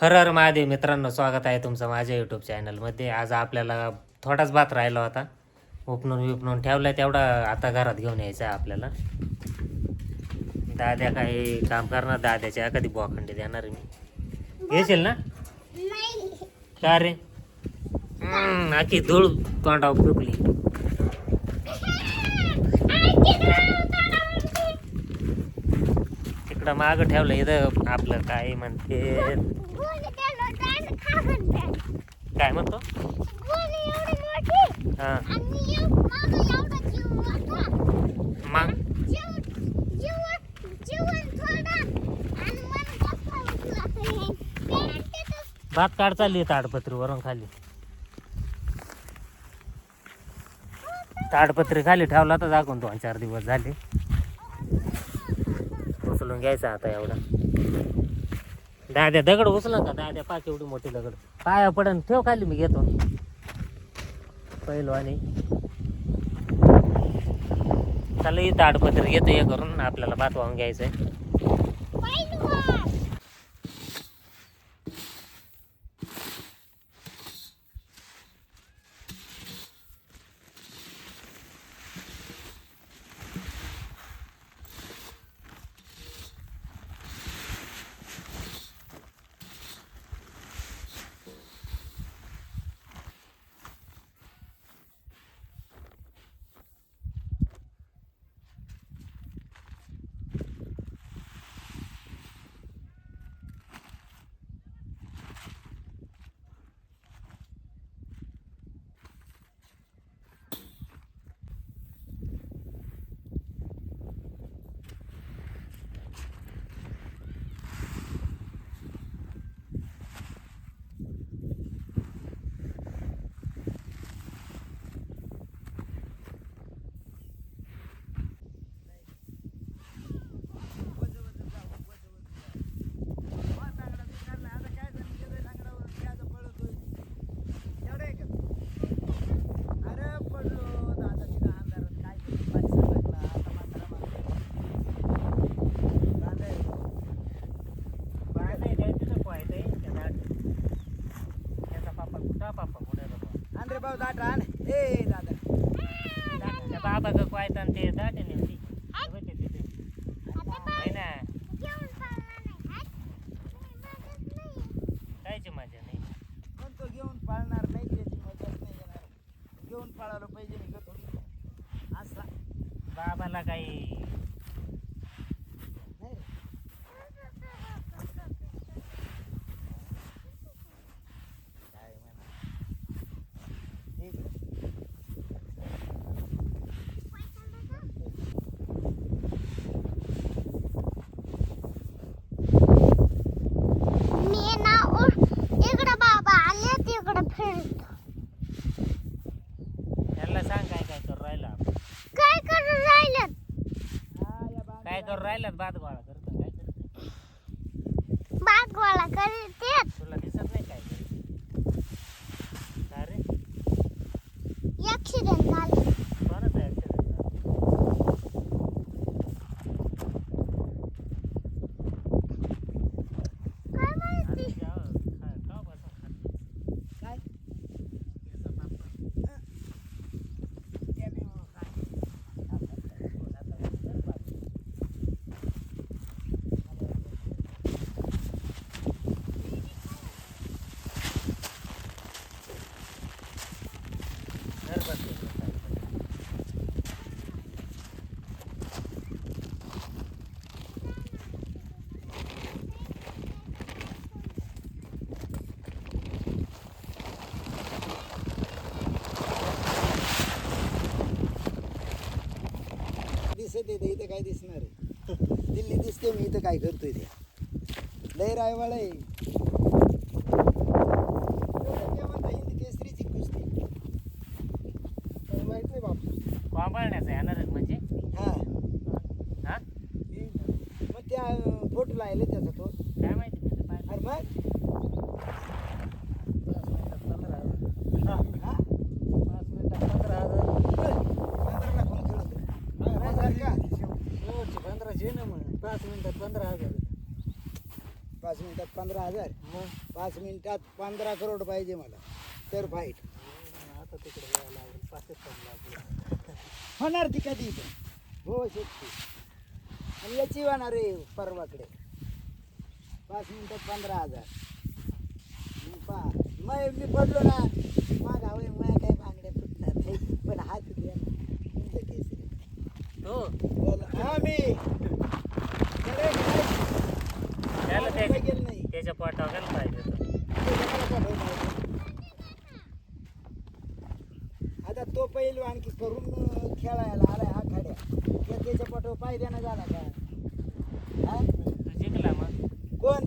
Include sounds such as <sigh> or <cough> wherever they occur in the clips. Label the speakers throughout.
Speaker 1: हर हर महादेव मित्रांनो स्वागत आहे तुमचं माझ्या यूट्यूब चॅनलमध्ये आज आपल्याला थोडाच भात राहिला होता. उपणून विपणून ठेवला तेवढा आता घरात घेऊन यायचा आहे आपल्याला. दाद्या काही काम करणार दाद्याच्या कधी बोखंडी देणार मी. येशील ना? का रे? आखी धूळ तोंडावर फुकली. तिकडं माग ठेवलं इथं आपलं काय म्हणते? काय म्हणतो? हा. मग भात काढ चालली ताडपत्रीवरून खाली. ताडपत्री खाली ठेवला तर दाखवून दोन चार दिवस झाले. उचलून घ्यायचा आता एवढा. दाद्या दगड उचला का? दाद्या पाच एवढी मोठी दगड. पाया पडन ठेव खाली मी घेतो. पहिलो आणि चालू ही ताडपत्री घेतो हे करून आपल्याला भात वाहून घ्यायचंय. क्वायता ते. दाटे नेमकी ना. कायची मजा नाही.
Speaker 2: पण तो घेऊन पाळणार नाही त्याची मजाच नाही येणार घेऊन पाळायला पाहिजे नाही का थोडी. असा.
Speaker 1: बाबाला काही
Speaker 2: नाही रे. काय म्हणा ठीक आहे.
Speaker 3: मी ना इकडं बाबा आले तिकडं फिरतो
Speaker 1: त्यांना सांग काय काय करू राहिला
Speaker 3: काय करून राहिलं
Speaker 2: हा, या बांगड्या-
Speaker 1: काय भात गोळा करतो काय? करतो
Speaker 3: बाद गोळा करीत
Speaker 1: तुला दिसत नाही काय करतो का रे
Speaker 3: ऍक्सिडेंट झाले
Speaker 1: कोणाचा accident झाला?
Speaker 3: काय माहिती
Speaker 1: आणि जावं, खा- खाऊ बसून खाली.
Speaker 2: काय त्याने
Speaker 1: घर बसले.
Speaker 2: दिसत येते इथं काय दिसणार आहे? <laughs> दिल्ली दिसते मी इथं काय करतोय ते? लय रायवाळ आहे एवढं काय म्हणता हिंद केसरीची कुस्ती माहीत नाही बाप
Speaker 1: कोंबळण्याचं येणार आहे म्हणजे
Speaker 2: हा
Speaker 1: हा
Speaker 2: मग त्या फोटो लायले त्याचा तो
Speaker 1: काय माहिती मी तर पाहिलं.
Speaker 2: अरे मग
Speaker 1: हा?
Speaker 2: हा
Speaker 1: पाच मिनिटात पंधरा हजार
Speaker 2: पंधराला फोन खेळत होता. हजार का
Speaker 1: शेवटचे पंधराशे ना मग पाच मिनिटात पंधरा हजार
Speaker 2: पाच मिनिटात मिनिटात पंधरा हजार
Speaker 1: मग
Speaker 2: पाच मिनिटात पंधरा करोड पाहिजे मला. तर फाईट
Speaker 1: आता तिकडे जायला लागेल
Speaker 2: होणार ती कधी पण. हो शकते आणि याची होणार आहे परवाकडे. पाच मिनिटात पंधरा हजार. मग मग मी पडलो ना. माग हवे माझ्या काही बांगड्या फुटणार नाही पण हात द्या.
Speaker 1: तो
Speaker 2: बोला. हा मी correct, right.
Speaker 1: त्याला
Speaker 2: माझं
Speaker 1: त्या-
Speaker 2: गेलं नाही
Speaker 1: त्याच्या पोटावर गेलं पाहिजे तो.
Speaker 2: ते जगाला पाठवलं नाही. आता तो पहिलो आणखी करून अं, खेळायला आलाय हा खाड्या त्या त्याच्या पाठव पायद्यानं झाला का हा
Speaker 1: तो जिंकला मग
Speaker 2: कोण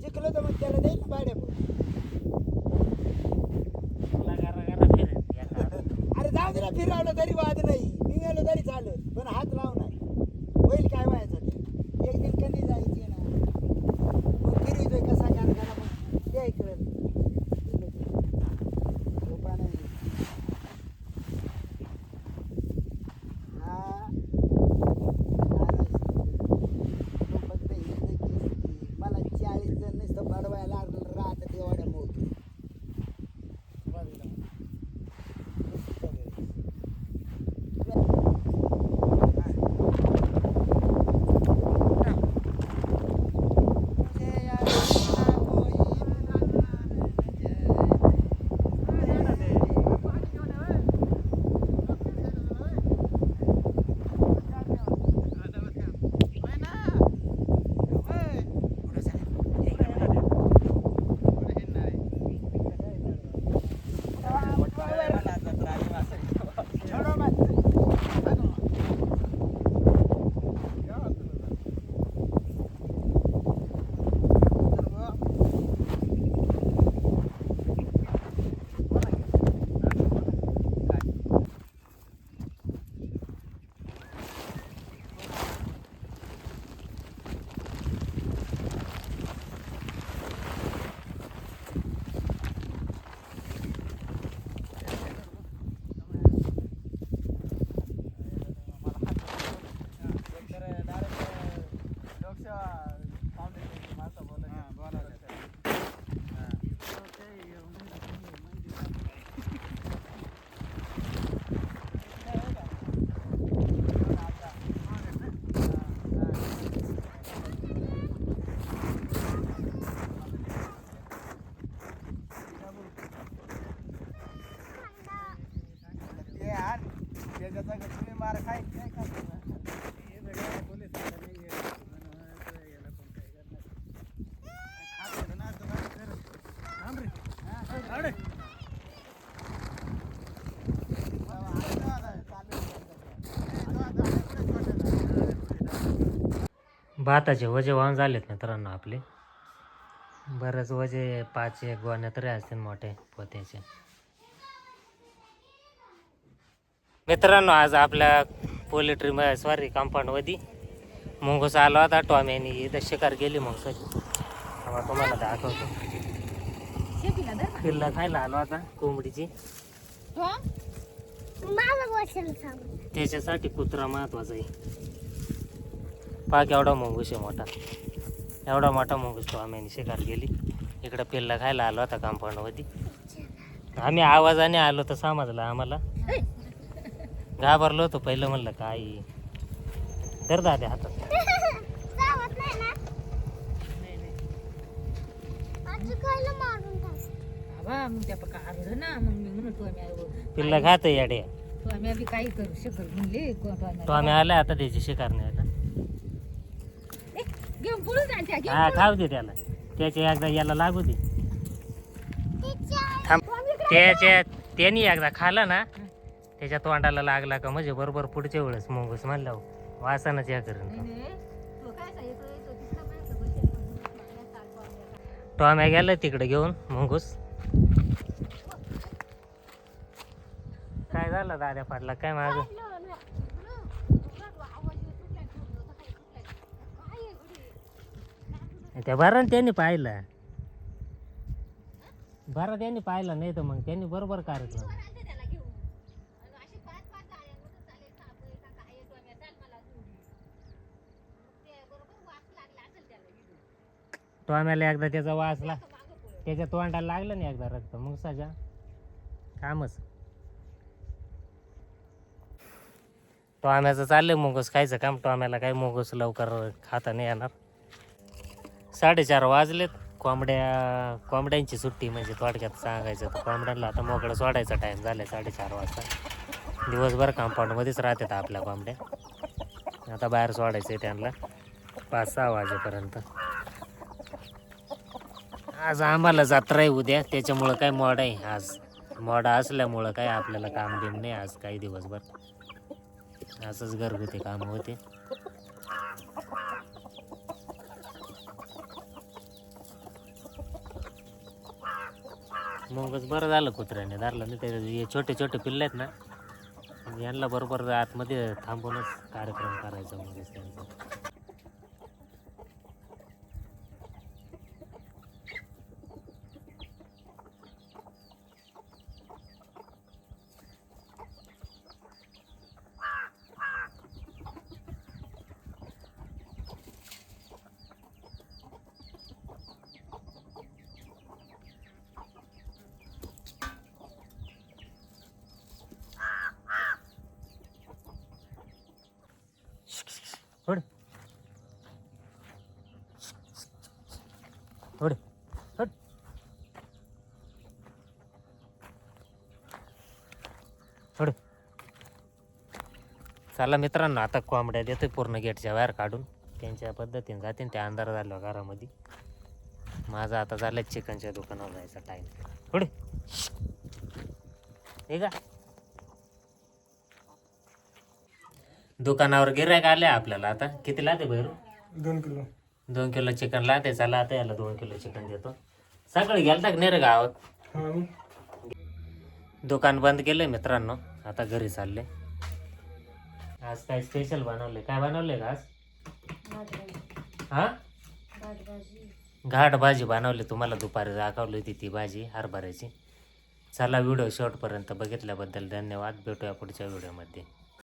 Speaker 2: जिंकलो तर मग त्याला देईल ना भाड्या
Speaker 1: तुला गारा गारा फिरेल एका हातात.
Speaker 2: अरे जाऊ दे ना फिरवलं तरी वाद नाही. निघालं तरी चालेल. पण हात लावून मार काय
Speaker 1: भाताचे वजे वाहून झालेत मित्रांनो आपले. बरेच वजे पाच एक गोण्या तरी असतील मोठे पोत्याचे. मित्रांनो आज आपल्या पोल्ट्री सॉरी कंपाऊंडमध्ये मुंगूस आला होता टॉम्यानी इथं शिकार गेली मग सगळी तेव्हा तुम्हाला दाखवतो. पिल्ला खायला आलो होता कोंबडीची. त्याच्यासाठी कुत्रा महत्त्वाचा आहे. पाक एवढा मुंगूस आहे मोठा. एवढा मोठा मुंगूस टॉम्यानी शिकार गेली. इकडं पिल्ला खायला आलो होता कंपाऊंडमध्ये आम्ही आवाजाने आलो तर समजलं आम्हाला. घाबरलो होतो पहिलं म्हणलं काय? तर दाद्या हातात.
Speaker 3: चावत नाही ना. आजी खायला मारून टाक.
Speaker 4: बाबा मग त्या पका आरडं ना मग मी म्हणतो आम्ही
Speaker 1: पिल्ला खात येडे
Speaker 4: तो आम्ही आधी काही करू शकत म्हणले कोण राहणार?
Speaker 1: तो आम्ही आला आता त्याची शिकार नाही आता.
Speaker 4: ए, घेऊन पळून जायच्या घेऊन
Speaker 1: हा खाऊ दे त्याला. त्याच्या एकदा याला लागू दे. थांब. त्याच्या त्यांनी एकदा खाला ना त्याच्या तोंडाला लागला का म्हणजे बरोबर पुढच्या वेळेस मुंगूस म्हणलं वासनच या करून. टॉम्या गेला तिकडे घेऊन मुंगूस. काय झालं दाद्या पाटला काय माग? त्या बरं त्यांनी पाहिलं. बरं त्यांनी पाहिलं नाही तर मग त्यांनी बरोबर कार्यक्रम तोंडाला एकदा त्याचा वाचला त्याच्या तोंडाला लागलं नाही एकदा रक्त. मग साजा. कामच. टोम्याचं चाललं मोगस. खायचं काम टोम्याला काय मोगस लवकर खाता नाही येणार. साडेचार वाजलेत. कोंबड्या कोंबड्यांची सुट्टी म्हणजे थोडक्यात सांगायचं तर कोंबड्यांना आता मोकळं सोडायचा टाईम झालाय साडेचार वाजता. दिवसभर कंपाऊंडमध्येच राहतात आपल्या कोंबड्या. आता बाहेर सोडायचं आहे त्यांना. पाच सहा वाजेपर्यंत. आज आम्हाला जात्रा आहे उद्या. त्याच्यामुळं काय मोड आहे आज. मोडा असल्यामुळं काय आपल्याला काम बिम नाही आज काही दिवसभर. असंच घरगुती काम होते. मगच बरं झालं कुत्र्याने धरलं. नाही त्याचे हे छोटे छोटे पिल्ले आहेत ना यांना बरोबर आतमध्ये थांबूनच कार्यक्रम करायचा मग त्यांचा. चला मित्रांनो आता कोंबड्या देतोय पूर्ण गेटच्या बाहेर काढून. त्यांच्या पद्धतीने जातील त्या अंधार झाल्या घरामध्ये. माझा आता झालं चिकनच्या दुकानावर जायचा टाईम थोडे हे का? दुकानावर गिरायक आले आपल्याला आता. किती लाते भैरू?
Speaker 5: दोन किलो.
Speaker 1: दोन किलो चिकन लाते चला आता याला दोन किलो चिकन देतो. सकाळी गेलता का नाही रे गावात?
Speaker 5: हा
Speaker 1: दुकान बंद केलंय मित्रांनो. आता घरी चालले. आज काय स्पेशल बनवले काय बनवले का आज हा घाट भाजी बनवली तुम्हाला दुपारी दाखवली होती ती भाजी हरभऱ्याची चला व्हिडिओ शेवटपर्यंत बघितल्याबद्दल धन्यवाद भेटूया पुढच्या व्हिडिओमध्ये